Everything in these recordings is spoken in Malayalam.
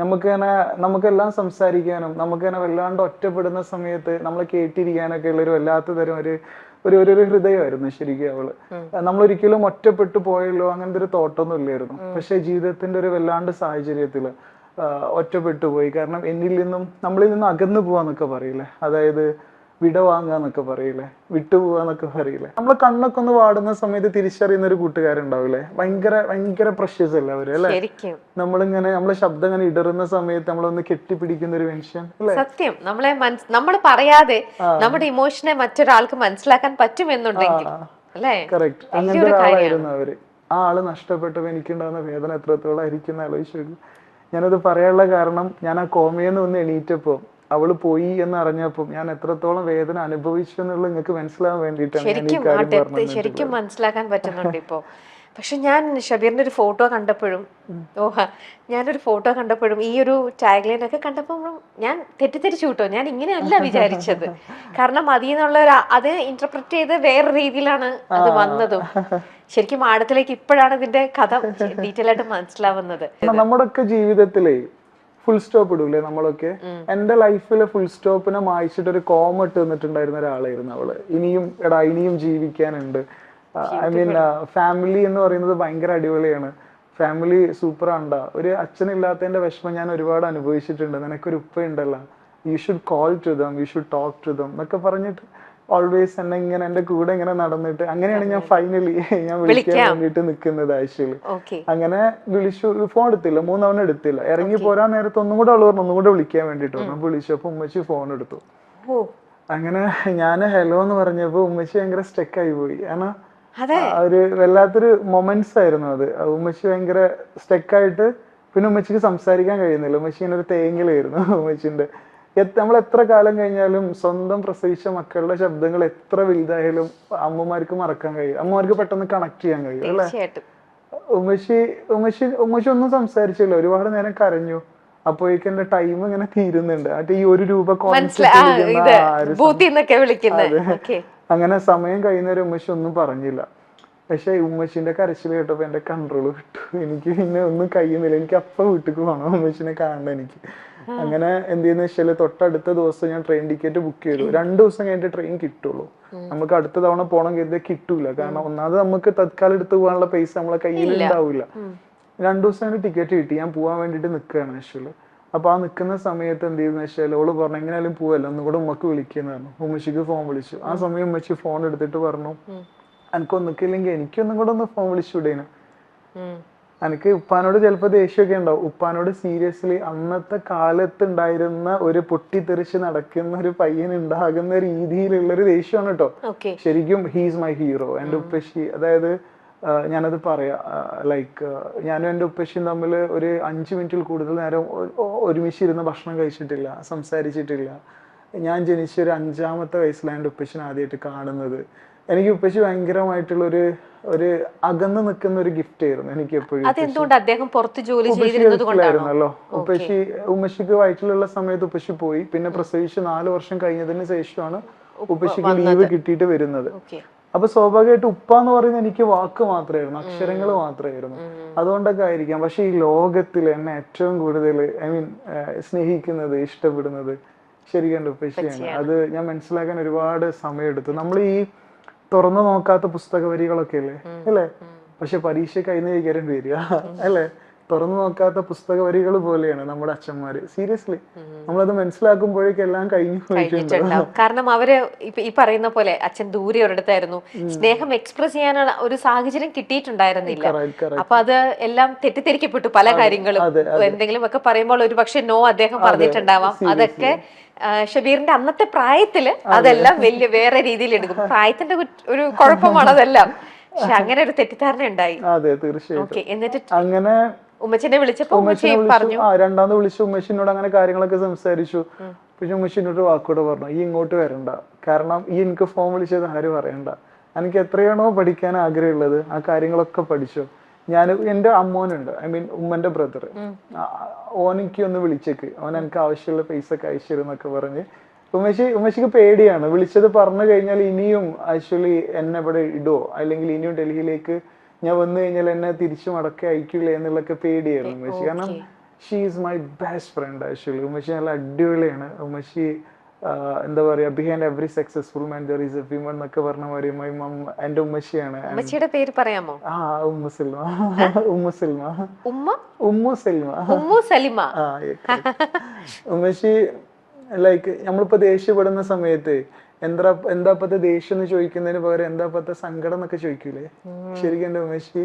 നമുക്ക് തന്നെ നമുക്കെല്ലാം സംസാരിക്കാനും നമുക്ക് തന്നെ വല്ലാണ്ട് ഒറ്റപ്പെടുന്ന സമയത്ത് നമ്മളെ കേട്ടിരിക്കാനൊക്കെ ഉള്ള ഒരു വല്ലാത്ത തരം ഒരു ഒരു ഒരു ഒരു ഹൃദയമായിരുന്നു ശരിക്കും അവൾ. നമ്മൾ ഒരിക്കലും ഒറ്റപ്പെട്ടു പോയല്ലോ അങ്ങനത്തെ ഒരു തോട്ടൊന്നും ഇല്ലായിരുന്നു. പക്ഷെ ജീവിതത്തിന്റെ ഒരു വല്ലാണ്ട് സാഹചര്യത്തിൽ ഒറ്റപ്പെട്ടു പോയി. കാരണം എന്നിൽ നിന്നും നമ്മളിൽ നിന്നും അകന്നു പോവാന്നൊക്കെ പറയില്ലേ? അതായത് വിട വാങ്ങാന്നൊക്കെ പറയില്ലേ? വിട്ടുപോവാന്നൊക്കെ പറയില്ലേ? നമ്മൾ കണ്ണൊക്കെ ഒന്ന് വാടുന്ന സമയത്ത് തിരിച്ചറിയുന്ന ഒരു കൂട്ടുകാരുണ്ടാവില്ലേ? ഭയങ്കര ഭയങ്കര പ്രഷ്യസ് അല്ലേ അവർ അല്ലെ? നമ്മളിങ്ങനെ നമ്മളെ ശബ്ദം ഇങ്ങനെ ഇടറുന്ന സമയത്ത് നമ്മളൊന്ന് കെട്ടിപ്പിടിക്കുന്ന ഒരു മനുഷ്യൻ സത്യം. നമ്മളെ നമ്മൾ പറയാതെ നമ്മുടെ ഇമോഷനെ മറ്റൊരാൾക്ക് മനസ്സിലാക്കാൻ പറ്റുമെന്നുണ്ടെങ്കിൽ കറക്റ്റ് അങ്ങനത്തെ ഒരാളായിരുന്നു അവർ. ആ ആൾ നഷ്ടപ്പെട്ടപ്പോ എനിക്കുണ്ടാകുന്ന വേദന എത്രത്തോളം ആയിരിക്കും എന്ന് ആലോചിച്ച് ഞാനത് പറയാനുള്ള കാരണം ഞാൻ ആ കോമയെന്ന് ഒന്ന് എണീറ്റപ്പോ അവൾ പോയി എന്ന് അറിഞ്ഞപ്പോൾ ഞാൻ എത്രത്തോളം വേദന അനുഭവിച്ചു എന്നുള്ളത് നിങ്ങൾക്ക് മനസ്സിലാവാൻ വേണ്ടിയിട്ടാണ് ശരിക്കും മനസ്സിലാക്കാൻ പറ്റുന്നുണ്ട് ഇപ്പോ. പക്ഷെ ഞാൻ ഷബീറിന്റെ ഒരു ഫോട്ടോ കണ്ടപ്പോഴും ഓഹ ഞാനൊരു ഫോട്ടോ കണ്ടപ്പോഴും ഈ ഒരു ടാഗ്ലൈൻ ഒക്കെ കണ്ടപ്പോഴും ഞാൻ തെറ്റിദ്ധരിച്ചു കേട്ടോ. ഞാൻ ഇങ്ങനെയല്ല വിചാരിച്ചത്. കാരണം അതിൽ നിന്നുള്ള ഒരു അത് ഇന്റർപ്രറ്റ് ചെയ്ത് വേറെ രീതിയിലാണ് അത് വന്നതും. ശരിക്കും ആഴത്തിലേക്ക് ഇപ്പോഴാണ് ഇതിന്റെ കഥ ഡീറ്റെയിൽ ആയിട്ട് മനസ്സിലാവുന്നത്. നമ്മുടെ നമ്മുടെയൊക്കെ ജീവിതത്തിലേ ഫുൾ സ്റ്റോപ്പ് ഇടൂലേ നമ്മളൊക്കെ? എന്റെ ലൈഫിൽ ഫുൾ സ്റ്റോപ്പിനെ മായിച്ചിട്ട് ഒരു കോമ ഇട്ട് നിന്നിട്ടുണ്ടായിരുന്ന ഒരാളായിരുന്നു അവൾ. ഇനിയും എടാ ഇനിയും ജീവിക്കാനുണ്ട്. ഐ മീൻ ഫാമിലി എന്ന് പറയുന്നത് ഭയങ്കര അടിപൊളിയാണ്. ഫാമിലി സൂപ്പർ ആണ്ടാ ഒരു അച്ഛനില്ലാത്തതിന്റെ വിഷമം ഞാൻ ഒരുപാട് അനുഭവിച്ചിട്ടുണ്ട്. നിനക്കൊരു ഉപ്പ ഉണ്ടല്ലോ you should call to them you should talk to them എന്നൊക്കെ പറഞ്ഞിട്ട് ഓൾവേസ് എന്നെ ഇങ്ങനെ എന്റെ കൂടെ ഇങ്ങനെ നടന്നിട്ട് അങ്ങനെയാണ് ഞാൻ ഫൈനലി ഞാൻ വിളിക്കാൻ വേണ്ടിട്ട് നിൽക്കുന്നത് ആഴ്ചയിൽ അങ്ങനെ വിളിച്ചു ഫോൺ എടുത്തില്ല മൂന്നവണ് എടുത്തില്ല. ഇറങ്ങി പോരാൻ നേരത്തെ ഒന്നും കൂടെ അവൾ പറഞ്ഞു ഒന്നും കൂടെ വിളിക്കാൻ വേണ്ടിട്ട് പറഞ്ഞു വിളിച്ചു അപ്പൊ ഉമ്മച്ചി ഫോൺ എടുത്തു. അങ്ങനെ ഞാൻ ഹലോ എന്ന് പറഞ്ഞപ്പോ ഉമ്മച്ചി ഭയങ്കര സ്റ്റക്ക് ആയി പോയി. കാരണം ഒരു വല്ലാത്തൊരു മൊമെന്റ്സ് ആയിരുന്നു അത്. ഉമ്മച്ചി ഭയങ്കര സ്റ്റക്കായിട്ട് പിന്നെ ഉമ്മച്ചിക്ക് സംസാരിക്കാൻ കഴിയുന്നില്ല. ഉമ്മച്ചി ഇങ്ങനെ ഒരു തേങ്ങലായിരുന്നു ഉമ്മച്ചിന്റെ നമ്മൾ എത്ര കാലം കഴിഞ്ഞാലും സ്വന്തം പ്രസവിച്ച മക്കളുടെ ശബ്ദങ്ങൾ എത്ര വലുതായാലും അമ്മമാർക്ക് മറക്കാൻ കഴിയും. അമ്മമാർക്ക് പെട്ടെന്ന് കണക്ട് ചെയ്യാൻ കഴിയും അല്ലെ? ഉമേഷി ഉമേഷി ഉമേഷി ഒന്നും സംസാരിച്ചില്ല. ഒരുപാട് നേരം കരഞ്ഞു. അപ്പോഴേക്കും എന്റെ ടൈം ഇങ്ങനെ തീരുന്നുണ്ട്. മറ്റേ ഈ ഒരു രൂപ കോൺസെപ്റ്റ് അങ്ങനെ സമയം കഴിയുന്നവരെ ഉമേഷി ഒന്നും പറഞ്ഞില്ല. പക്ഷെ ഉമ്മച്ചിന്റെ കരച്ചിൽ കേട്ടപ്പോ എന്റെ കൺട്രോൾ വിട്ടു. എനിക്ക് പിന്നെ ഒന്നും കഴിയുന്നില്ല. എനിക്ക് അപ്പ വീട്ടിക്ക് പോകണം ഉമ്മച്ചിനെ കാണണം എനിക്ക്. അങ്ങനെ എന്ത് ചെയ്യുന്ന വെച്ചാൽ തൊട്ടടുത്ത ദിവസം ഞാൻ ട്രെയിൻ ടിക്കറ്റ് ബുക്ക് ചെയ്തു. രണ്ടു ദിവസം കഴിഞ്ഞിട്ട് ട്രെയിൻ കിട്ടുള്ളൂ. നമുക്ക് അടുത്ത തവണ പോകണം കരുതിയാൽ കിട്ടൂല. കാരണം ഒന്നാമത് നമുക്ക് തത്കാലം എടുത്ത് പോകാനുള്ള പൈസ നമ്മളെ കയ്യിൽ ഉണ്ടാവില്ല രണ്ടു ദിവസം ടിക്കറ്റ് കിട്ടി. ഞാൻ പോകാൻ വേണ്ടിട്ട് നിൽക്കുകയാണ് ആക്ച്വലി അപ്പൊ ആ നിൽക്കുന്ന സമയത്ത് എന്ത് ചെയ്യുന്ന വെച്ചാൽ ഓൾ പറഞ്ഞു എങ്ങനെയാലും പോവല്ലോ. ഒന്നുകൂടെ ഉമ്മക്ക് വിളിക്കുന്നതാണ് പറഞ്ഞു. ഉമ്മച്ചിക്ക് ഫോൺ വിളിച്ചു. ആ സമയം ഉമ്മച്ചി ഫോൺ എടുത്തിട്ട് പറഞ്ഞു. എനിക്കൊന്നും നിൽക്കില്ലെങ്കിൽ എനിക്കൊന്നും കൂടെ ഒന്ന് ഫോൺ വിളിച്ചുവിടേനു എനിക്ക് ഉപ്പാനോട് ചിലപ്പോൾ ദേഷ്യമൊക്കെ ഉണ്ടാവും. ഉപ്പാനോട് സീരിയസ്ലി അന്നത്തെ കാലത്ത് ഉണ്ടായിരുന്ന ഒരു പൊട്ടിത്തെറിച്ച് നടക്കുന്ന ഒരു പയ്യൻ ഉണ്ടാകുന്ന രീതിയിലുള്ള ഒരു ദേഷ്യമാണ് കേട്ടോ ശരിക്കും ഹീസ് മൈ ഹീറോ എന്റെ ഉപ്പശി അതായത് ഞാനത് പറയാ ലൈക്ക് ഞാനും എന്റെ ഉപ്പശിയും തമ്മിൽ ഒരു അഞ്ച് മിനിറ്റിൽ കൂടുതൽ നേരം ഒരുമിച്ച് ഇരുന്ന് ഒരുമിച്ചിരുന്ന് ഭക്ഷണം കഴിച്ചിട്ടില്ല സംസാരിച്ചിട്ടില്ല. ഞാൻ ജനിച്ച ഒരു അഞ്ചാമത്തെ വയസ്സിലാണ് എന്റെ ഉപ്പശിനെ ആദ്യമായിട്ട് കാണുന്നത്. എനിക്ക് ഉപ്പച്ചി ഭയങ്കരമായിട്ടുള്ള ഒരു ഒരു അകന്ന് നിൽക്കുന്ന ഒരു ഗിഫ്റ്റ് ആയിരുന്നു എനിക്ക് എപ്പോഴും അതെന്തുകൊണ്ട് അദ്ദേഹം പുറത്ത് ജോലി ഉപ്പശി ഉമ്മശിക്ക് വയറ്റിലുള്ള സമയത്ത് ഉപ്പച്ചി പോയി. പിന്നെ പ്രസവിച്ച് നാല് വർഷം കഴിഞ്ഞതിന് ശേഷമാണ് ഉപ്പശ്ശിക്ക് ലീവ് കിട്ടിയിട്ട് വരുന്നത്. അപ്പൊ സ്വാഭാവികമായിട്ട് ഉപ്പ എന്ന് പറയുന്നത് എനിക്ക് വാക്ക് മാത്രമായിരുന്നു. അക്ഷരങ്ങൾ മാത്രമായിരുന്നു. അതുകൊണ്ടൊക്കെ ആയിരിക്കാം. പക്ഷെ ഈ ലോകത്തിൽ എന്നെ ഏറ്റവും കൂടുതൽ ഐ മീൻ സ്നേഹിക്കുന്നത് ഇഷ്ടപ്പെടുന്നത് ശരിക്കും ഉപ്പശ്ശിയാണ് അത് ഞാൻ മനസ്സിലാക്കാൻ ഒരുപാട് സമയം എടുത്തു നമ്മൾ ഈ തുറന്നു നോക്കാത്ത പുസ്തക വരികളൊക്കെ അല്ലേ? അല്ലേ പക്ഷെ പരീക്ഷ കഴിഞ്ഞ കാര്യം വരിക. അല്ലേ? തുറന്നു നോക്കാത്ത പുസ്തക വരികൾ പോലെയാണ് നമ്മുടെ അച്ഛന്മാര്. സീരിയസ്ലി നമ്മളത് മനസ്സിലാക്കുമ്പോഴേക്കും എല്ലാം കഴിഞ്ഞു കാരണം അവർ ഈ പറയുന്ന പോലെ അച്ഛൻ ദൂരെ ഒരിടത്തായിരുന്നു. സ്നേഹം എക്സ്പ്രസ് ചെയ്യാനുള്ള ഒരു സാഹചര്യം കിട്ടിയിട്ടുണ്ടായിരുന്നില്ല. അപ്പൊ അത് എല്ലാം തെറ്റിദ്ധരിക്കപ്പെട്ടു പല കാര്യങ്ങളും. എന്തെങ്കിലും ഒക്കെ പറയുമ്പോൾ ഒരു പക്ഷെ നോ അദ്ദേഹം പറഞ്ഞിട്ടുണ്ടാവാം. അതൊക്കെ ഷബീറിന്റെ അന്നത്തെ പ്രായത്തിൽ അതെല്ലാം വലിയ വേറെ രീതിയിൽ എടുക്കും. പ്രായത്തിന്റെ ഒരു കുഴപ്പമാണ് അതെല്ലാം. പക്ഷെ അങ്ങനെ ഒരു തെറ്റിദ്ധാരണ ഉണ്ടായി. അതെ തീർച്ചയായിട്ടും. എന്നിട്ട് അങ്ങനെ ഉമ്മച്ചിനെ വിളിച്ചപ്പോ ഉമ്മച്ചി പറഞ്ഞു. ആ രണ്ടാമത് വിളിച്ചു ഉമ്മച്ചിനോട് അങ്ങനെ കാര്യങ്ങളൊക്കെ സംസാരിച്ചു. പക്ഷെ ഉമ്മച്ചിനോട് വാക്കോട് പറഞ്ഞു ഈ ഇങ്ങോട്ട് വരണ്ട. കാരണം ഈ എനിക്ക് ഫോം വിളിച്ചത് ആരും പറയണ്ട. എനിക്ക് എത്രയാണോ പഠിക്കാൻ ആഗ്രഹമുള്ളത് ആ കാര്യങ്ങളൊക്കെ പഠിച്ചു. ഞാൻ എന്റെ അമ്മോനുണ്ട്. ഐ മീൻ ഉമ്മന്റെ ബ്രദർ ഓനിക്ക് ഒന്ന് വിളിച്ചേക്ക്. ഓൻ എനിക്ക് ആവശ്യമുള്ള പൈസ ഒക്കെ അയച്ചിരുന്നൊക്കെ പറഞ്ഞ് ഉമ്മച്ചി ഉമ്മച്ചിക്ക് പേടിയാണ്. വിളിച്ചത് പറഞ്ഞു കഴിഞ്ഞാൽ ഇനിയും ആക്ച്വലി എന്നെ ഇവിടെ ഇടുവോ? അല്ലെങ്കിൽ ഇനിയും ഡൽഹിയിലേക്ക് ഞാൻ വന്നു കഴിഞ്ഞാൽ എന്നെ തിരിച്ചു മടക്കി അയക്കില്ല എന്നുള്ളൊക്കെ പേടിയായിരുന്നു ഉമ്മച്ചി കാരണം she is my best friend actually ഉമ്മച്ചി നല്ല അടിപൊളിയാണ്. ആഹ് എന്താ പറയാ behind every successful man there is a women എന്നൊക്കെ പറഞ്ഞ മാതിരി മൈ മം എന്റെ ഉമ്മച്ചിയാണ്. അമ്മച്ചിയുടെ പേര് പറയാമോ? ആ ഉമ്മ സിൽമ. ഉമ്മ സിൽമ. ഉമ്മ? ഉമ്മ സിൽമ. ഉമ്മ സലിമ ആ ഉമ്മച്ചി ലൈക്ക് നമ്മളിപ്പോ ദേഷ്യപ്പെടുന്ന സമയത്ത് എന്താ എന്താപ്പത്തെ ദേഷ്യം എന്ന് ചോദിക്കുന്നതിന് പകരം എന്താപ്പത്തെ സങ്കടം എന്നൊക്കെ ചോദിക്കൂലേ? ശരിക്കും എന്റെ ഉമ്മശ്ശി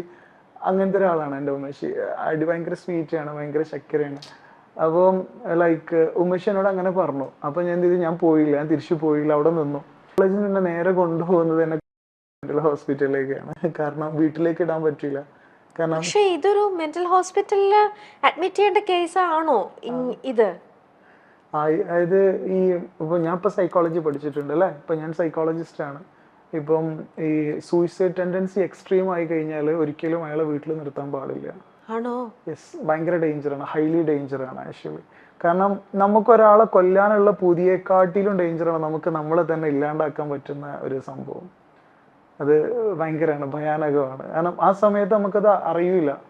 അങ്ങനത്തെ ഒരാളാണ് എന്റെ ഉമ്മശ്ശി അടി ഭയങ്കര സ്വീറ്റ് ആണ് ഭയങ്കര ശക്തരയാണ് അപ്പം ലൈക്ക് ഉമേഷ് എന്നോട് അങ്ങനെ പറഞ്ഞു. അപ്പൊ ഞാൻ എന്ത് ചെയ്തു? ഞാൻ പോയില്ല. ഞാൻ തിരിച്ചു പോയില്ല. അവിടെ നിന്നു. കോളേജിൽ നിന്ന് നേരെ കൊണ്ടുപോകുന്നത് എന്നെ ഹോസ്പിറ്റലിലേക്കാണ് കാരണം വീട്ടിലേക്ക് ഇടാൻ പറ്റില്ല. കാരണം പക്ഷേ ഇതൊരു മെന്റൽ ഹോസ്പിറ്റലിൽ അഡ്മിറ്റ് ചെയ്യേണ്ട കേസ് ആണോ ഇത്? അതായത് ഈ ഇപ്പൊ ഞാൻ ഇപ്പൊ സൈക്കോളജി പഠിച്ചിട്ടുണ്ട് അല്ലേ? ഇപ്പൊ ഞാൻ സൈക്കോളജിസ്റ്റ് ആണ് ഇപ്പം ഈ സൂയിസൈഡ് ടെൻഡൻസി എക്സ്ട്രീം ആയി കഴിഞ്ഞാൽ ഒരിക്കലും അയാളെ വീട്ടിൽ നിർത്താൻ പാടില്ല. ആണോ? യെസ് ഭയങ്കര ഡേഞ്ചറാണ് ഹൈലി ഡേഞ്ചറാണ് ആക്ച്വലി കാരണം നമുക്കൊരാളെ കൊല്ലാനുള്ള പുതിയേക്കാട്ടിലും ഡേഞ്ചറാണ് നമുക്ക് നമ്മളെ തന്നെ ഇല്ലാണ്ടാക്കാൻ പറ്റുന്ന ഒരു സംഭവം. അത് ഭയങ്കരമാണ് ഭയാനകമാണ്. കാരണം ആ സമയത്ത് നമുക്കത് അറിയില്ല.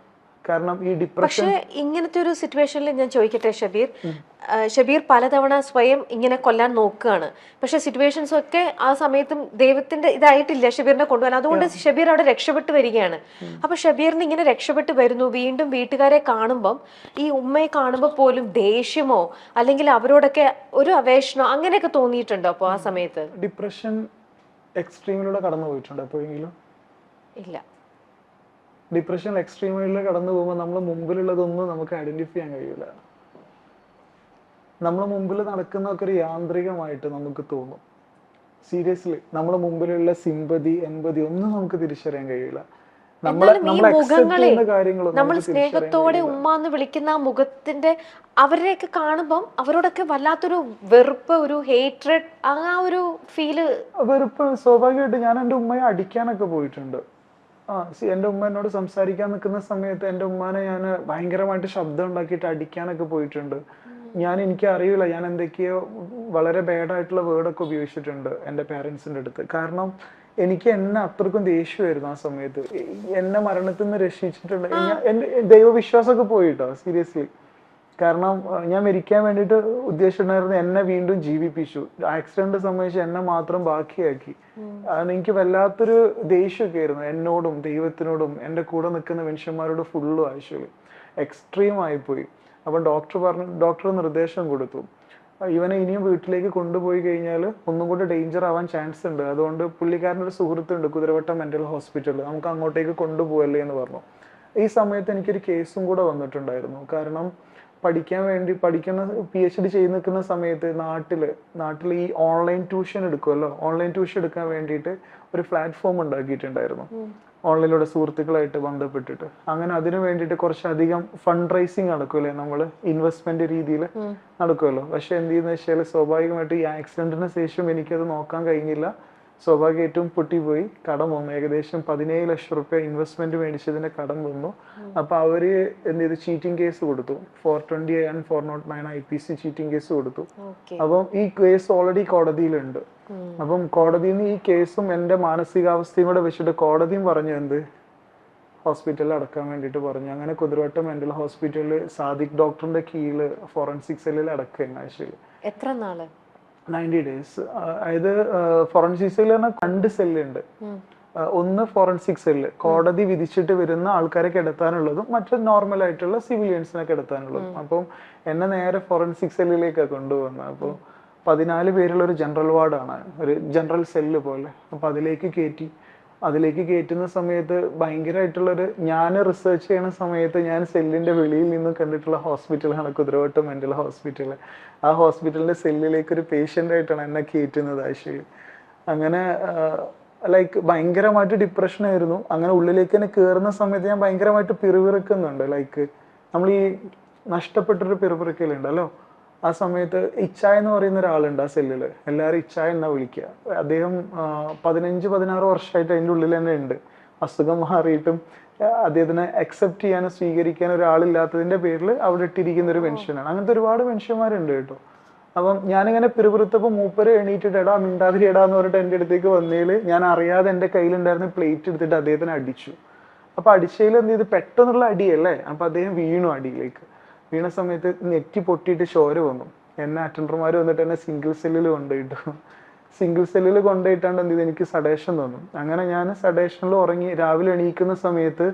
കാരണം ഈ ഡിപ്രഷൻ പക്ഷേ ഇങ്ങനത്തെ ഒരു സിറ്റുവേഷനിൽ ഞാൻ ചോദിക്കട്ടെ ഷബീർ? ഷബീർ പലതവണ സ്വയം ഇങ്ങനെ കൊല്ലാൻ നോക്കുകയാണ്. പക്ഷെ സിറ്റുവേഷൻസ് ഒക്കെ ആ സമയത്തും ദൈവത്തിന്റെ ഇതായിട്ടില്ല ഷബീറിനെ കൊണ്ടുപോകാൻ അതുകൊണ്ട് ഷബീർ അവിടെ രക്ഷപ്പെട്ട് വരികയാണ്. അപ്പൊ ഷബീറിന് ഇങ്ങനെ രക്ഷപ്പെട്ട് വരുന്നു. വീണ്ടും വീട്ടുകാരെ കാണുമ്പം ഈ ഉമ്മയെ കാണുമ്പോൾ പോലും ദേഷ്യമോ അല്ലെങ്കിൽ അവരോടൊക്കെ ഒരു അവേഷണോ അങ്ങനെയൊക്കെ തോന്നിയിട്ടുണ്ടോ അപ്പോൾ ആ സമയത്ത്? ഡിപ്രഷൻ എക്സ്ട്രീമിലൂടെ കടന്നു പോയിട്ടുണ്ടോ എപ്പോഴെങ്കിലും? ഇല്ല. ഡിപ്രഷൻ എക്സ്ട്രീമിലൂടെ കടന്നു പോകുമ്പോൾ നമ്മൾ മുമ്പിലുള്ളതൊന്നും നമുക്ക് ഐഡന്റിഫൈ ചെയ്യാൻ കഴിയില്ല നമ്മളെ മുമ്പിൽ നടക്കുന്നതൊക്കെ ഒരു യാന്ത്രികമായിട്ട് നമുക്ക് തോന്നും. സീരിയസ്ലി നമ്മളെ മുമ്പിലുള്ള സിമ്പതി എൺപതി ഒന്നും നമുക്ക് തിരിച്ചറിയാൻ കഴിയില്ല നമ്മൾ സ്നേഹത്തോടെ ഉമ്മ എന്ന് വിളിക്കുന്ന ആ മുഖത്തിന്റെ അവരെയൊക്കെ കാണുമ്പം അവരോടൊക്കെ വല്ലാത്തൊരു വെറുപ്പ് ഒരു ഹേറ്റ്രഡ് ആ ഒരു ഫീൽ വെറുപ്പ്. സ്വാഭാവികമായിട്ട് ഞാൻ എന്റെ ഉമ്മയെ അടിക്കാനൊക്കെ പോയിട്ടുണ്ട്. ആ സി എന്റെ ഉമ്മ എന്നോട് സംസാരിക്കാൻ നിൽക്കുന്ന സമയത്ത് എന്റെ ഉമ്മാനെ ഞാൻ ഭയങ്കരമായിട്ട് ശബ്ദം ഉണ്ടാക്കിയിട്ട് അടിക്കാനൊക്കെ പോയിട്ടുണ്ട്. ഞാൻ എനിക്ക് അറിയില്ല ഞാൻ എന്തൊക്കെയോ വളരെ ബാഡായിട്ടുള്ള വേർഡൊക്കെ ഉപയോഗിച്ചിട്ടുണ്ട് എന്റെ പാരൻസിന്റെ അടുത്ത്. കാരണം എനിക്ക് എന്നെ അത്രക്കും ദേഷ്യമായിരുന്നു ആ സമയത്ത്. എന്നെ മരണത്തിൽ നിന്ന് എന്റെ ദൈവവിശ്വാസമൊക്കെ പോയിട്ടോ സീരിയസ്ലി കാരണം ഞാൻ മരിക്കാൻ വേണ്ടിയിട്ട് ഉദ്ദേശിച്ചിട്ടുണ്ടായിരുന്നു എന്നെ വീണ്ടും ജീവിപ്പിച്ചു. ആക്സിഡന്റ് സംബന്ധിച്ച് എന്നെ മാത്രം ബാക്കിയാക്കി. കാരണം എനിക്ക് വല്ലാത്തൊരു ദേഷ്യമൊക്കെ ആയിരുന്നു. എന്നോടും ദൈവത്തിനോടും എന്റെ കൂടെ നിൽക്കുന്ന മനുഷ്യന്മാരോട് ഫുള്ളും ആക്ച്വലി എക്സ്ട്രീം ആയിപ്പോയി. അപ്പം ഡോക്ടർ പറഞ്ഞു ഡോക്ടർ നിർദ്ദേശം കൊടുത്തു. ഇവനെ ഇനിയും വീട്ടിലേക്ക് കൊണ്ടുപോയി കഴിഞ്ഞാൽ ഒന്നും കൂടെ ഡേഞ്ചർ ആവാൻ ചാൻസ് ഉണ്ട്. അതുകൊണ്ട് പുള്ളിക്കാരനൊരു സുഹൃത്തുണ്ട് കുതിരവട്ടം മെന്റൽ ഹോസ്പിറ്റൽ നമുക്ക് അങ്ങോട്ടേക്ക് കൊണ്ടുപോകല്ലേ എന്ന് പറഞ്ഞു. ഈ സമയത്ത് എനിക്കൊരു കേസും കൂടെ വന്നിട്ടുണ്ടായിരുന്നു. കാരണം പഠിക്കാൻ വേണ്ടി പഠിക്കുന്ന പി എച്ച് ഡി ചെയ്ത് നിൽക്കുന്ന സമയത്ത് നാട്ടിൽ നാട്ടിൽ ഈ ഓൺലൈൻ ട്യൂഷൻ എടുക്കുമല്ലോ ഓൺലൈൻ ട്യൂഷൻ എടുക്കാൻ വേണ്ടിയിട്ട് ഒരു പ്ലാറ്റ്ഫോം ഉണ്ടാക്കിയിട്ടുണ്ടായിരുന്നു. ഓൺലൈനിലൂടെ സുഹൃത്തുക്കളായിട്ട് ബന്ധപ്പെട്ടിട്ട്. അങ്ങനെ അതിനു വേണ്ടിയിട്ട് കുറച്ചധികം ഫണ്ട് റൈസിങ് നടക്കുമല്ലേ നമ്മൾ ഇൻവെസ്റ്റ്മെന്റ് രീതിയിൽ നടക്കുമല്ലോ പക്ഷെ എന്ത് ചെയ്യുന്ന വെച്ചാൽ സ്വാഭാവികമായിട്ട് ഈ ആക്സിഡന്റിന് ശേഷം എനിക്കത് നോക്കാൻ കഴിഞ്ഞില്ല. സ്വാഭാവികമായിട്ടും പൊട്ടിപ്പോയി. കടം വന്നു. ഏകദേശം പതിനേഴ് ലക്ഷം റുപ്യ ഇൻവെസ്റ്റ്മെന്റ് മേടിച്ചതിന്റെ കടം വന്നു. അപ്പൊ അവർ എന്ത് ചെയ്തു? ചീറ്റിംഗ് കേസ് കൊടുത്തു. Four twenty and four nought nine I P C cheating case കൊടുത്തു. അപ്പം ഈ കേസ് ഓൾറെഡി കോടതിയിലുണ്ട്. അപ്പം കോടതിയിൽ നിന്ന് ഈ കേസും എന്റെ മാനസികാവസ്ഥയും കൂടെ വെച്ചിട്ട് കോടതിയും പറഞ്ഞു എന്ത്? ഹോസ്പിറ്റലിൽ അടക്കാൻ വേണ്ടിയിട്ട് പറഞ്ഞു. അങ്ങനെ കുതിരവട്ടം മെന്റൽ ഹോസ്പിറ്റലിൽ സാദിഖ് ഡോക്ടറിന്റെ കീഴിൽ ഫോറൻസിക് സെല്ലിൽ അടക്കുകയാണ് ആക്ച്വലി എത്ര നാൾ? Ninety days. അതായത് ഫോറൻസിക് സെല്ല് പറഞ്ഞാൽ രണ്ട് സെല്ലുണ്ട്. ഒന്ന് ഫോറൻസിക് സെല്ല് കോടതി വിധിച്ചിട്ട് വരുന്ന ആൾക്കാരെ കിടത്താനുള്ളതും മറ്റു നോർമൽ ആയിട്ടുള്ള സിവിലിയൻസിനെ കിടത്താനുള്ളതും. അപ്പം എന്നെ നേരെ ഫോറൻസിക് സെല്ലിലേക്കാണ് കൊണ്ടുപോകുന്നത് അപ്പോൾ പതിനാല് പേരുള്ള ഒരു ജനറൽ വാർഡാണ് ഒരു ജനറൽ സെല്ല് പോലെ. അപ്പം അതിലേക്ക് കയറ്റി അതിലേക്ക് കയറ്റുന്ന സമയത്ത് ഭയങ്കരമായിട്ടുള്ളൊരു ഞാൻ റിസർച്ച് ചെയ്യുന്ന സമയത്ത് ഞാൻ സെല്ലിന്റെ വെളിയിൽ നിന്ന് കണ്ടിട്ടുള്ള ഹോസ്പിറ്റലാണ് കുതിരവട്ടം മെന്റൽ ഹോസ്പിറ്റൽ ആ ഹോസ്പിറ്റലിന്റെ സെല്ലിലേക്ക് ഒരു പേഷ്യന്റ് ആയിട്ടാണ് എന്നെ കയറ്റുന്നത് ആക്ച്വലി. അങ്ങനെ ലൈക്ക് ഭയങ്കരമായിട്ട് ഡിപ്രഷൻ ആയിരുന്നു. അങ്ങനെ ഉള്ളിലേക്ക് തന്നെ കയറുന്ന സമയത്ത് ഞാൻ ഭയങ്കരമായിട്ട് പിറുപിറുക്കുന്നുണ്ട്. ലൈക്ക് നമ്മൾ ഈ നഷ്ടപ്പെട്ടൊരു പിറുപിറുക്കലുണ്ടല്ലോ. ആ സമയത്ത് ഇച്ചായ എന്ന് പറയുന്ന ഒരാളുണ്ട് ആ സെല്ലിൽ എല്ലാവരും ഇച്ചായ എന്നാ വിളിക്കുക. അദ്ദേഹം പതിനഞ്ച് പതിനാറ് വർഷമായിട്ട് അതിന്റെ ഉള്ളിൽ തന്നെ ഉണ്ട്. അസുഖം മാറിയിട്ടും അദ്ദേഹത്തിനെ അക്സെപ്റ്റ് ചെയ്യാനോ സ്വീകരിക്കാനോ ഒരാളില്ലാത്തതിന്റെ പേരിൽ അവിടെ ഇട്ടിരിക്കുന്ന ഒരു മനുഷ്യനാണ്. അങ്ങനത്തെ ഒരുപാട് മനുഷ്യന്മാരുണ്ട് കേട്ടോ. അപ്പം ഞാനിങ്ങനെ പിറുപിറുത്തപ്പോൾ മൂപ്പര് എണീറ്റിട്ട് എടാ മിണ്ടാതിരി എടാ എന്ന് പറഞ്ഞിട്ട് എന്റെ അടുത്തേക്ക് വന്നതിൽ ഞാൻ അറിയാതെ എന്റെ കയ്യിലുണ്ടായിരുന്ന പ്ലേറ്റ് എടുത്തിട്ട് അദ്ദേഹത്തിനെ അടിച്ചു. അപ്പൊ അടിച്ചതിൽ എന്ത് ചെയ്ത്? പെട്ടെന്നുള്ള അടിയല്ലേ? അപ്പൊ അദ്ദേഹം വീണു അടിയിലേക്ക്. വീണ സമയത്ത് നെറ്റി പൊട്ടിയിട്ട് ചോര വന്നു. എന്നെ അറ്റൻഡർമാർ വന്നിട്ട് എന്നെ സിംഗിൾ സെല്ലിൽ കൊണ്ടുപോയിട്ടു. സിംഗിൾ സെല്ലിൽ കൊണ്ടുപോയിട്ടാണ്ട് എന്ത് ചെയ്തു? എനിക്ക് സഡേഷൻ തന്നു. അങ്ങനെ ഞാൻ സഡേഷനിൽ ഉറങ്ങി രാവിലെ എണീക്കുന്ന സമയത്ത്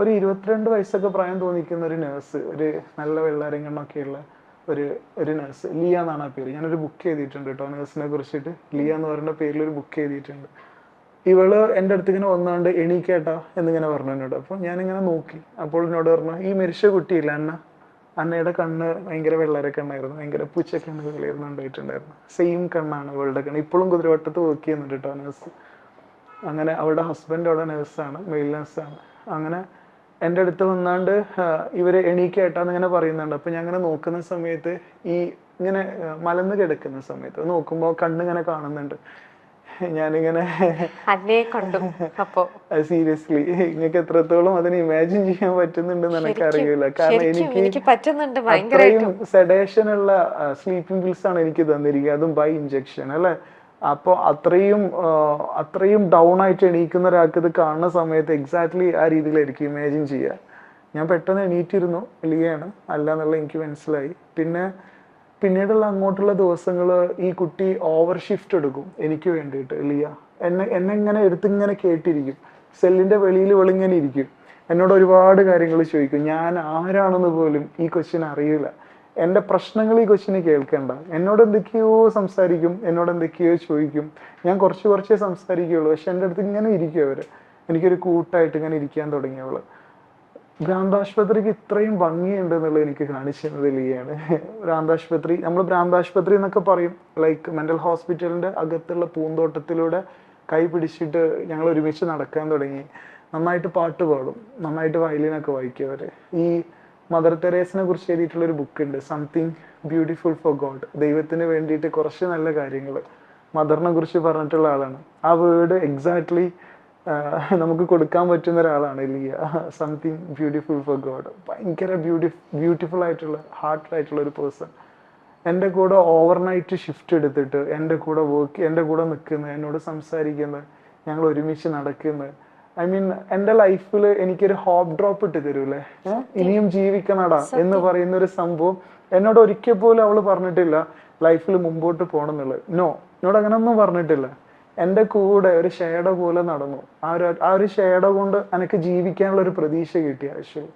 ഒരു ഇരുപത്തിരണ്ട് വയസ്സൊക്കെ പ്രായം തോന്നിക്കുന്ന ഒരു നേഴ്സ് ഒരു നല്ല വെള്ളാരങ്ങണ്ണൊക്കെയുള്ള ഒരു ഒരു നേഴ്സ് ലിയ എന്നാണ് ആ പേര്. ഞാനൊരു ബുക്ക് ചെയ്തിട്ടുണ്ട് കേട്ടോ നേഴ്സിനെ കുറിച്ചിട്ട്. ലിയ എന്ന് പറയുന്ന പേരിൽ ഒരു ബുക്ക് ചെയ്തിട്ടുണ്ട് ഇവൾ എന്റെ അടുത്ത് ഇങ്ങനെ വന്നാണ്ട് എണീക്കേട്ടാ എന്നിങ്ങനെ പറഞ്ഞു എന്നോട്. അപ്പോൾ ഞാനിങ്ങനെ നോക്കി. അപ്പോൾ എന്നോട് പറഞ്ഞു ഈ മരിച്ച കുട്ടിയില്ല അന്ന അന്നയുടെ കണ്ണ് ഭയങ്കര വെള്ളര കണ്ണായിരുന്നു ഭയങ്കര പൂച്ച കണ്ണ് കളിയായിരുന്നു ഉണ്ടായിട്ടുണ്ടായിരുന്നു സെയിം കണ്ണാണ് അവളുടെ കണ്ണ്. ഇപ്പോഴും കുതിരവട്ടത്ത് വർക്ക് ചെയ്യുന്നുണ്ട് കേട്ടോ നേഴ്സ് അങ്ങനെ അവളുടെ ഹസ്ബൻഡ് അവിടെ നേഴ്സാണ് മെയിൽ നേഴ്സാണ് അങ്ങനെ എന്റെ അടുത്ത് വന്നാണ്ട് ഇവരെ എണീക്കേട്ടാന്ന് ഇങ്ങനെ പറയുന്നുണ്ട്. അപ്പൊ ഞാൻ ഇങ്ങനെ നോക്കുന്ന സമയത്ത് ഈ ഇങ്ങനെ മലന്ന് കിടക്കുന്ന സമയത്ത് നോക്കുമ്പോൾ കണ്ണിങ്ങനെ കാണുന്നുണ്ട്. ഞാനിങ്ങനെ സീരിയസ്ലി നിങ്ങൾക്ക് എത്രത്തോളം അതിനെ ഇമാജിൻ ചെയ്യാൻ പറ്റുന്നുണ്ടെന്ന് എനിക്ക് അറിയില്ല കാരണം എനിക്ക് പറ്റുന്നുണ്ട് അത്രയും സെഡേഷൻ ഉള്ള സ്ലീപ്പിംഗ് പിൽസ് ആണ് എനിക്ക് തന്നിരിക്കുക അതും ബൈ ഇഞ്ചെക്ഷൻ അല്ലെ? അപ്പോൾ അത്രയും അത്രയും ഡൗൺ ആയിട്ട് എണീക്കുന്ന ഒരാൾക്ക് ഇത് കാണുന്ന സമയത്ത് എക്സാക്ട്ലി ആ രീതിയിലായിരിക്കും ഇമാജിൻ ചെയ്യുക. ഞാൻ പെട്ടെന്ന് എണീറ്റിരുന്നു എളിയാണ് അല്ല എന്നുള്ള എനിക്ക് മനസ്സിലായി. പിന്നെ പിന്നീടുള്ള അങ്ങോട്ടുള്ള ദിവസങ്ങൾ ഈ കുട്ടി ഓവർ ഷിഫ്റ്റ് എടുക്കും. എനിക്ക് വേണ്ടിയിട്ട് ലിയ. എന്നെ എന്നെ ഇങ്ങനെ എടുത്തിങ്ങനെ കേട്ടിരിക്കും. സെല്ലിന്റെ വെളിയിൽ വെളിങ്ങനെ ഇരിക്കും. എന്നോട് ഒരുപാട് കാര്യങ്ങൾ ചോദിക്കും. ഞാൻ ആരാണെന്ന് പോലും ഈ കൊച്ചിന് അറിയില്ല. എന്റെ പ്രശ്നങ്ങൾ ഈ കൊച്ചിന് കേൾക്കേണ്ട. എന്നോട് എന്തൊക്കെയോ സംസാരിക്കും. എന്നോട് എന്തൊക്കെയോ ചോദിക്കും. ഞാൻ കുറച്ച് കുറച്ചേ സംസാരിക്കുകയുള്ളൂ. പക്ഷെ എന്റെ അടുത്ത് ഇങ്ങനെ ഇരിക്കും അവർ എനിക്കൊരു കൂട്ടായിട്ട് ഇങ്ങനെ ഇരിക്കാൻ തുടങ്ങിയവൾ. ഭ്രാന്താശുപത്രിക്ക് ഇത്രയും ഭംഗിയുണ്ട് എന്നുള്ളത് എനിക്ക് കാണിച്ചു തന്നത് ലിയാണ്. ഭ്രാന്താശുപത്രി നമ്മൾ ഭ്രാന്താശുപത്രി എന്നൊക്കെ പറയും. ലൈക്ക് മെന്റൽ ഹോസ്പിറ്റലിന്റെ അകത്തുള്ള പൂന്തോട്ടത്തിലൂടെ കൈ പിടിച്ചിട്ട് ഞങ്ങൾ ഒരുമിച്ച് നടക്കാൻ തുടങ്ങി. നന്നായിട്ട് പാട്ട് പാടും. നന്നായിട്ട് വയലിനൊക്കെ വായിക്കും ഈ മദർ തെരേസിനെ കുറിച്ച് എഴുതിയിട്ടുള്ള ഒരു ബുക്ക് ഉണ്ട്. സംതിങ് ബ്യൂട്ടിഫുൾ ഫോർ ഗോഡ് ദൈവത്തിന് വേണ്ടിയിട്ട് കുറച്ച് നല്ല കാര്യങ്ങൾ മദറിനെ കുറിച്ച് പറഞ്ഞിട്ടുള്ള ആളാണ്. ആ വേർഡ് എക്സാക്ട്ലി നമുക്ക് കൊടുക്കാൻ പറ്റുന്ന ഒരാളാണ് Liya. Something beautiful for god ഭയങ്കര ബ്യൂട്ടി ബ്യൂട്ടിഫുൾ ആയിട്ടുള്ള ഹാർട്ട് ആയിട്ടുള്ള ഒരു പേഴ്സൺ എന്റെ കൂടെ ഓവർനൈറ്റ് ഷിഫ്റ്റ് എടുത്തിട്ട് എന്റെ കൂടെ വർക്ക് എന്റെ കൂടെ നിൽക്കുന്നത് എന്നോട് സംസാരിക്കുന്നത് ഞങ്ങൾ ഒരുമിച്ച് നടക്കുന്നത് ഐ മീൻ എന്റെ ലൈഫിൽ എനിക്കൊരു ഹോപ്പ് ഡ്രോപ്പ് ഇട്ട് തരൂലേ അല്ലേ ഇനിയും ജീവിക്കണടാ എന്ന് പറയുന്ന ഒരു സംഭവം എന്നോട് ഒരിക്കൽ പോലും അവൾ പറഞ്ഞിട്ടില്ല ലൈഫിൽ മുമ്പോട്ട് പോകണം എന്നുള്ളത്. നോ എന്നോട് അങ്ങനെ ഒന്നും പറഞ്ഞിട്ടില്ല. എന്റെ കൂടെ ഒരു ഷേഡോ പോലെ നടന്നു. ആ ഒരു ആ ഒരു ഷേഡോ കൊണ്ട് എനിക്ക് ജീവിക്കാനുള്ള ഒരു പ്രതീക്ഷ കിട്ടി ആക്ച്വലി